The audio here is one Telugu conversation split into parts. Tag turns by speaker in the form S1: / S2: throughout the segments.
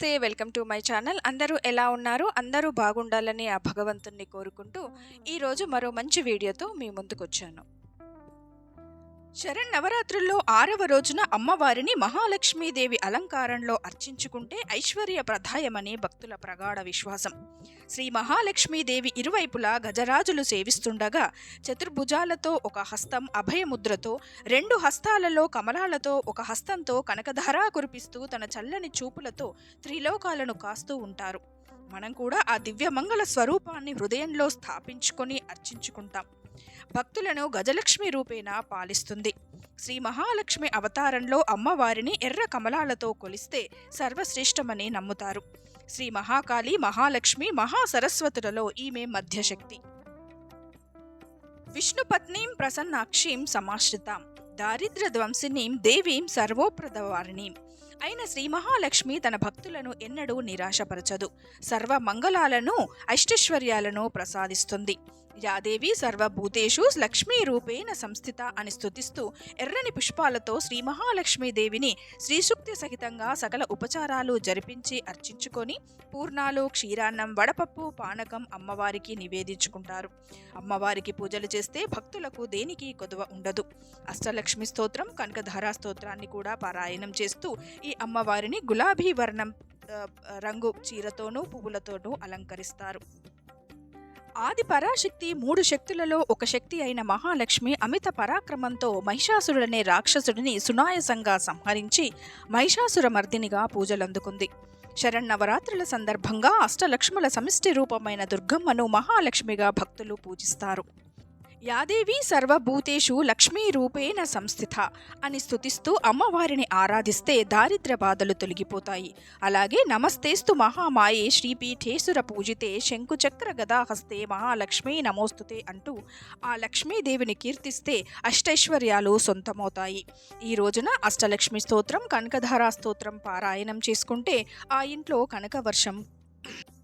S1: నమస్తే వెల్కమ్ టు మై ఛానల్. అందరూ ఎలా ఉన్నారు? అందరూ బాగుండాలని ఆ భగవంతుణ్ణి కోరుకుంటూ ఈరోజు మరో మంచి వీడియోతో మీ ముందుకొచ్చాను. శరణ్ నవరాత్రుల్లో ఆరవ రోజున అమ్మవారిని మహాలక్ష్మీదేవి అలంకారంలో అర్చించుకుంటే ఐశ్వర్య ప్రదాయమని భక్తుల ప్రగాఢ విశ్వాసం. శ్రీ మహాలక్ష్మీదేవి ఇరువైపులా గజరాజులు సేవిస్తుండగా చతుర్భుజాలతో ఒక హస్తం అభయముద్రతో రెండు హస్తాలలో కమలాలతో ఒక హస్తంతో కనకధారా కురిపిస్తూ తన చల్లని చూపులతో త్రిలోకాలను కాస్తూ ఉంటారు. మనం కూడా ఆ దివ్యమంగళ స్వరూపాన్ని హృదయంలో స్థాపించుకొని అర్చించుకుంటాం. భక్తులను గజలక్ష్మి రూపేణ పాలిస్తుంది. శ్రీ మహాలక్ష్మి అవతారంలో అమ్మవారిని ఎర్ర కమలాలతో కొలిస్తే సర్వశ్రేష్టమని నమ్ముతారు. శ్రీ మహాకాళి మహాలక్ష్మి మహాసరస్వతులలో ఈమె మధ్యశక్తి. విష్ణుపత్నీం ప్రసన్నాక్షీం సమాశ్రితాం. దారిద్ర్య ధ్వంసినీం దేవీం సర్వోప్రదవారిణీం. అయిన శ్రీ మహాలక్ష్మి తన భక్తులను ఎన్నడూ నిరాశపరచదు. సర్వ మంగళాలను అష్టైశ్వర్యాలను ప్రసాదిస్తుంది. యాదేవి సర్వభూతేషు లక్ష్మీ రూపేణ సంస్థిత అని స్తుతిస్తూ ఎర్రని పుష్పాలతో శ్రీ మహాలక్ష్మీదేవిని శ్రీసూక్తి సహితంగా సకల ఉపచారాలు జరిపించి అర్చించుకొని పూర్ణాలు క్షీరాన్నం వడపప్పు పానకం అమ్మవారికి నివేదించుకుంటారు. అమ్మవారికి పూజలు చేస్తే భక్తులకు దేనికి కొదువ ఉండదు. అష్టలక్ష్మి స్తోత్రం కనకధారా స్తోత్రాన్ని కూడా పారాయణం చేస్తూ ఈ అమ్మవారిని గులాబీ వర్ణం రంగు చీరతోనూ పువ్వులతోనూ అలంకరిస్తారు. ఆది పరాశక్తి మూడు శక్తులలో ఒక శక్తి అయిన మహాలక్ష్మి అమిత పరాక్రమంతో మహిషాసురుడనే రాక్షసుడిని సునాయసంగా సంహరించి మహిషాసుర మర్దినిగా పూజలందుకుంది. శరన్నవరాత్రుల సందర్భంగా అష్టలక్ష్ముల సమిష్టి రూపమైన దుర్గమ్మను మహాలక్ష్మిగా భక్తులు పూజిస్తారు. యాదేవి సర్వభూతేషు లక్ష్మీ రూపేణ సంస్థిత అని స్తుతిస్తూ అమ్మవారిని ఆరాధిస్తే దారిద్ర్య బాధలు తొలగిపోతాయి. అలాగే నమస్తేస్తు మహామాయే శ్రీపీఠేశ్వర పూజితే శంకుచక్ర గదాహస్తే మహాలక్ష్మీ నమోస్తుతే అంటూ ఆ లక్ష్మీదేవిని కీర్తిస్తే అష్టైశ్వర్యాలు సొంతమవుతాయి. ఈ రోజున అష్టలక్ష్మి స్తోత్రం కనకధారా స్తోత్రం పారాయణం చేసుకుంటే ఆ ఇంట్లో కనకవర్షం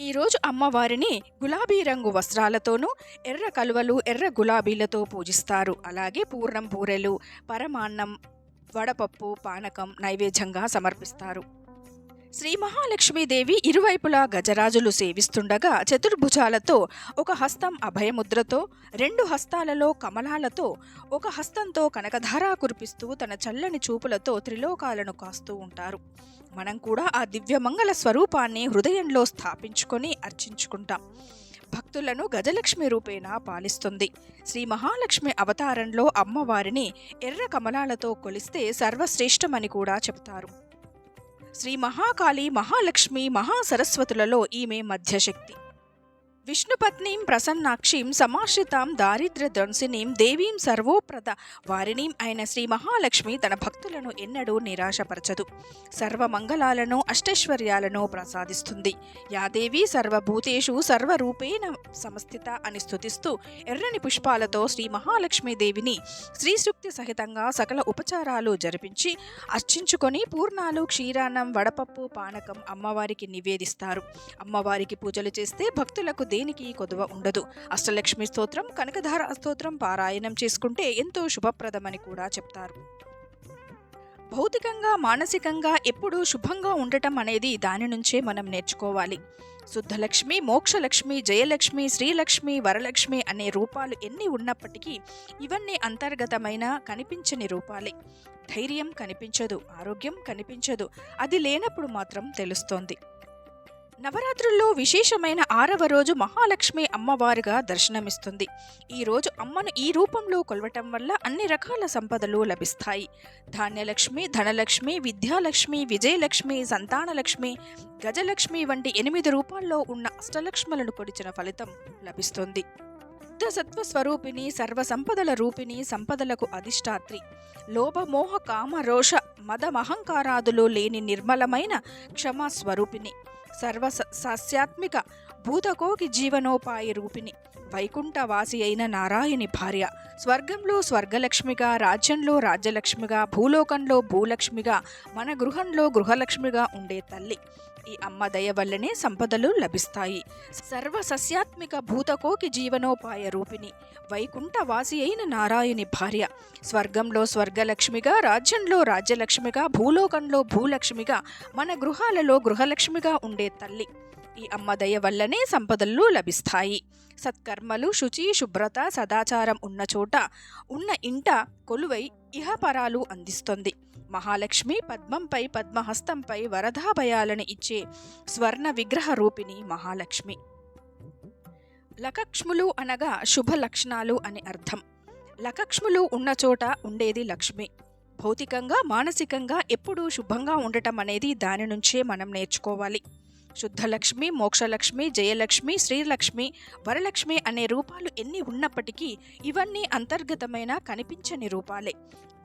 S1: ఈరోజు అమ్మవారిని గులాబీ రంగు వస్త్రాలతోనూ ఎర్ర కలువలు ఎర్ర గులాబీలతో పూజిస్తారు. అలాగే పూర్ణం పూరెలు పరమాన్నం వడపప్పు పానకం నైవేద్యంగా సమర్పిస్తారు. శ్రీ మహాలక్ష్మీదేవి ఇరువైపులా గజరాజులు సేవిస్తుండగా చతుర్భుజాలతో ఒక హస్తం అభయముద్రతో రెండు హస్తాలలో కమలాలతో ఒక హస్తంతో కనకధారా కురిపిస్తూ తన చల్లని చూపులతో త్రిలోకాలను కాస్తూ ఉంటారు. మనం కూడా ఆ దివ్యమంగళ స్వరూపాన్ని హృదయంలో స్థాపించుకొని అర్చించుకుంటాం. భక్తులను గజలక్ష్మి రూపేణ పాలిస్తుంది. శ్రీ మహాలక్ష్మి అవతారంలో అమ్మవారిని ఎర్ర కమలాలతో కొలిస్తే సర్వశ్రేష్టమని కూడా చెబుతారు శ్రీ మహాకాళి మహాలక్ష్మి మహాసరస్వతులలో ఈమె మధ్యశక్తి. విష్ణుపత్నీం ప్రసన్నాక్షీం సమాశ్రితాం దారిద్ర్యధ్వంసినీం దేవీం సర్వోప్రద వారినీం అయిన శ్రీ మహాలక్ష్మి తన భక్తులను ఎన్నడూ నిరాశపరచదు. సర్వమంగళాలను అష్టైశ్వర్యాలను ప్రసాదిస్తుంది. యాదేవి సర్వభూతేషు సర్వరూపేణ సమస్థిత అని స్థుతిస్తూ ఎర్రని పుష్పాలతో శ్రీ మహాలక్ష్మీదేవిని శ్రీసూక్తి సహితంగా సకల ఉపచారాలు జరిపించి అర్చించుకొని పూర్ణాలు క్షీరాన్నం వడపప్పు పానకం అమ్మవారికి నివేదిస్తారు. అమ్మవారికి పూజలు చేస్తే భక్తులకు దేనికి కొదువ ఉండదు. అష్టలక్ష్మి స్తోత్రం కనకధార స్తోత్రం పారాయణం చేసుకుంటే ఎంతో శుభప్రదమని కూడా చెప్తారు. భౌతికంగా మానసికంగా ఎప్పుడూ శుభంగా ఉండటం అనేది దాని నుంచే మనం నేర్చుకోవాలి. శుద్ధలక్ష్మి మోక్షలక్ష్మి జయలక్ష్మి శ్రీలక్ష్మి వరలక్ష్మి అనే రూపాలు ఎన్ని ఉన్నప్పటికీ ఇవన్నీ అంతర్గతమైన కనిపించని రూపాలే. ధైర్యం కనిపించదు ఆరోగ్యం కనిపించదు అది లేనప్పుడు మాత్రం తెలుస్తోంది. నవరాత్రుల్లో విశేషమైన ఆరవ రోజు మహాలక్ష్మి అమ్మవారుగా దర్శనమిస్తుంది. ఈరోజు అమ్మను ఈ రూపంలో కొలవటం వల్ల అన్ని రకాల సంపదలు లభిస్తాయి. ధాన్యలక్ష్మి ధనలక్ష్మి విద్యాలక్ష్మి విజయలక్ష్మి సంతానలక్ష్మి గజలక్ష్మి వంటి ఎనిమిది రూపాల్లో ఉన్న అష్టలక్ష్మలను కొడిచిన ఫలితం లభిస్తుంది. సత్వ స్వరూపిణి సర్వ సంపదల రూపిణి సంపదలకు అధిష్టాత్రి. లోభమోహ కామ రోష మదమహంకారాదులు లేని నిర్మలమైన క్షమా స్వరూపిణి. సర్వ స- సస్యాత్మిక భూతకోకి జీవనోపాయ రూపిణి. వైకుంఠవాసి అయిన నారాయణి భార్య. స్వర్గంలో స్వర్గలక్ష్మిగా రాజ్యంలో రాజ్యలక్ష్మిగా భూలోకంలో భూలక్ష్మిగా మన గృహంలో గృహలక్ష్మిగా ఉండే తల్లి. ఈ అమ్మ దయ వల్లనే సంపదలు లభిస్తాయి. సర్వ సస్యాత్మిక భూతకోకి జీవనోపాయ రూపిణి వైకుంఠ వాసి అయిన నారాయణి భార్య. స్వర్గంలో స్వర్గలక్ష్మిగా రాజ్యంలో రాజ్యలక్ష్మిగా భూలోకంలో భూలక్ష్మిగా మన గృహాలలో గృహలక్ష్మిగా ఉండే తల్లి. ఈ అమ్మ దయ వల్లనే సంపదలు లభిస్తాయి. సత్కర్మలు శుచి శుభ్రత సదాచారం ఉన్న చోట ఉన్న ఇంట కొలువై ఇహపరాలు అందిస్తుంది. మహాలక్ష్మి పద్మంపై పద్మహస్తంపై వరదాభయాలను ఇచ్చే స్వర్ణ విగ్రహ రూపిణి మహాలక్ష్మి. లకక్ష్ములు అనగా శుభ లక్షణాలు అని అర్థం. లకక్ష్ములు ఉన్న చోట ఉండేది లక్ష్మి. భౌతికంగా మానసికంగా ఎప్పుడూ శుభంగా ఉండటం అనేది దాని నుంచే మనం నేర్చుకోవాలి. శుద్ధలక్ష్మి మోక్షలక్ష్మి జయలక్ష్మి శ్రీలక్ష్మి వరలక్ష్మి అనే రూపాలు ఎన్ని ఉన్నప్పటికీ ఇవన్నీ అంతర్గతమైన కనిపించని రూపాలే.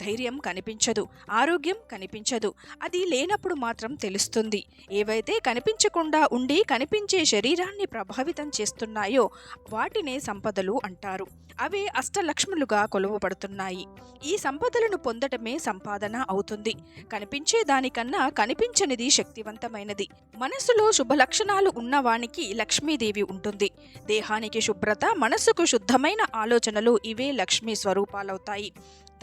S1: ధైర్యం కనిపించదు ఆరోగ్యం కనిపించదు అది లేనప్పుడు మాత్రం తెలుస్తుంది. ఏవైతే కనిపించకుండా ఉండి కనిపించే శరీరాన్ని ప్రభావితం చేస్తున్నాయో వాటినే సంపదలు అంటారు. అవే అష్టలక్ష్ములుగా కొలువబడుతున్నాయి. ఈ సంపదలను పొందటమే సంపాదన అవుతుంది. కనిపించే దానికన్నా కనిపించనిది శక్తివంతమైనది. మనసులో శుభ లక్షణాలు ఉన్నవానికి లక్ష్మీదేవి ఉంటుంది. దేహానికి శుభ్రత మనసుకు శుద్ధమైన ఆలోచనలు ఇవే లక్ష్మీ స్వరూపాలవుతాయి.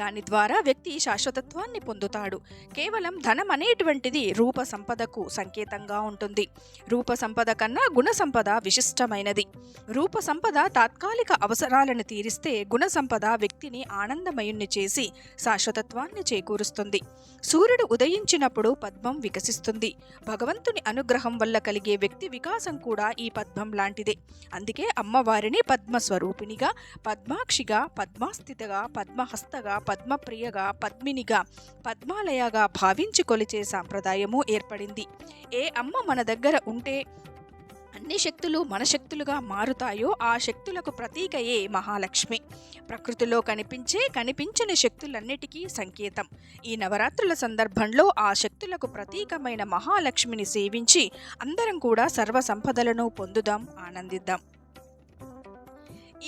S1: దాని ద్వారా వ్యక్తి శాశ్వతత్వాన్ని పొందుతాడు. కేవలం ధనం అనేటువంటిది రూప సంపదకు సంకేతంగా ఉంటుంది. రూప సంపద కన్నా గుణ సంపద విశిష్టమైనది. రూప సంపద తాత్కాలిక అవసరాలను తీరిస్తే గుణ సంపద వ్యక్తిని ఆనందమయుణ్ణి చేసి శాశ్వతత్వాన్ని చేకూరుస్తుంది. సూర్యుడు ఉదయించినప్పుడు పద్మం వికసిస్తుంది. భగవంతుని అనుగ్రహం వల్ల కలిగే వ్యక్తి వికాసం కూడా ఈ పద్మం లాంటిదే. అందుకే అమ్మవారిని పద్మస్వరూపిణిగా పద్మాక్షిగా పద్మాస్థితగా పద్మహస్తగా పద్మప్రియగా పద్మినిగా పద్మాలయగా భావించి కొలిచే సాంప్రదాయము ఏర్పడింది. ఏ అమ్మ మన దగ్గర ఉంటే శక్తులు మన శక్తులుగా మారుతాయో ఆ శక్తులకు ప్రతీకయే మహాలక్ష్మి. ప్రకృతిలో కనిపించే కనిపించని శక్తులన్నిటికీ సంకేతం. ఈ నవరాత్రుల సందర్భంలో ఆ శక్తులకు ప్రతీకమైన మహాలక్ష్మిని సేవించి అందరం కూడా సర్వ సంపదలను పొందుదాం ఆనందిద్దాం.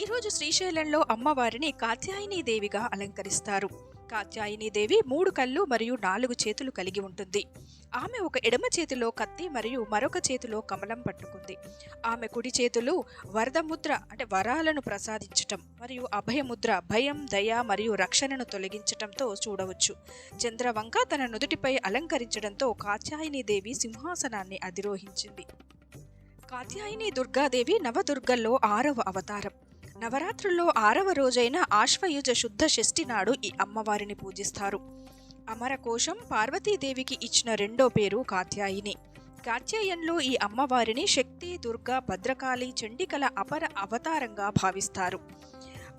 S1: ఈరోజు శ్రీశైలంలో అమ్మవారిని కాత్యాయని దేవిగా అలంకరిస్తారు. కాత్యాయని దేవి మూడు కళ్ళు మరియు నాలుగు చేతులు కలిగి ఉంటుంది. ఆమె ఒక ఎడమ చేతిలో కత్తి మరియు మరొక చేతిలో కమలం పట్టుకుంది. ఆమె కుడి చేతులు వరదముద్ర అంటే వరాలను ప్రసాదించటం మరియు అభయముద్ర భయం దయ మరియు రక్షణను తొలగించటంతో చూడవచ్చు. చంద్రవంక తన నుదుటిపై అలంకరించడంతో కాత్యాయని దేవి సింహాసనాన్ని అధిరోహించింది. కాత్యాయని దుర్గాదేవి నవదుర్గల్లో ఆరవ అవతారం. నవరాత్రుల్లో ఆరవ రోజైన ఆశ్వయుజ శుద్ధ షష్ఠి నాడు ఈ అమ్మవారిని పూజిస్తారు. అమరకోశం పార్వతీదేవికి ఇచ్చిన రెండో పేరు కాత్యాయిని. కాత్యాయంలో ఈ అమ్మవారిని శక్తి దుర్గా భద్రకాళి చండికల అపర అవతారంగా భావిస్తారు.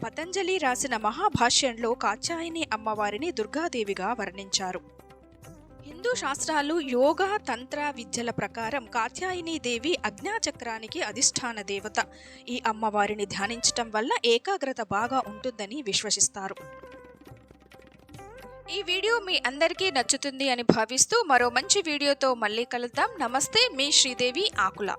S1: పతంజలి రాసిన మహాభాష్యంలో కాత్యాయని అమ్మవారిని దుర్గాదేవిగా వర్ణించారు. హిందూ శాస్త్రాలు యోగా తంత్ర విద్యల ప్రకారం కాత్యాయని దేవి అజ్ఞాచక్రానికి అధిష్టాన దేవత. ఈ అమ్మవారిని ధ్యానించటం వల్ల ఏకాగ్రత బాగా ఉంటుందని విశ్వసిస్తారు. ఈ వీడియో మీ అందరికీ నచ్చుతుంది అని భావిస్తూ మరో మంచి వీడియోతో మళ్ళీ కలుద్దాం. నమస్తే మీ శ్రీదేవి ఆకుల.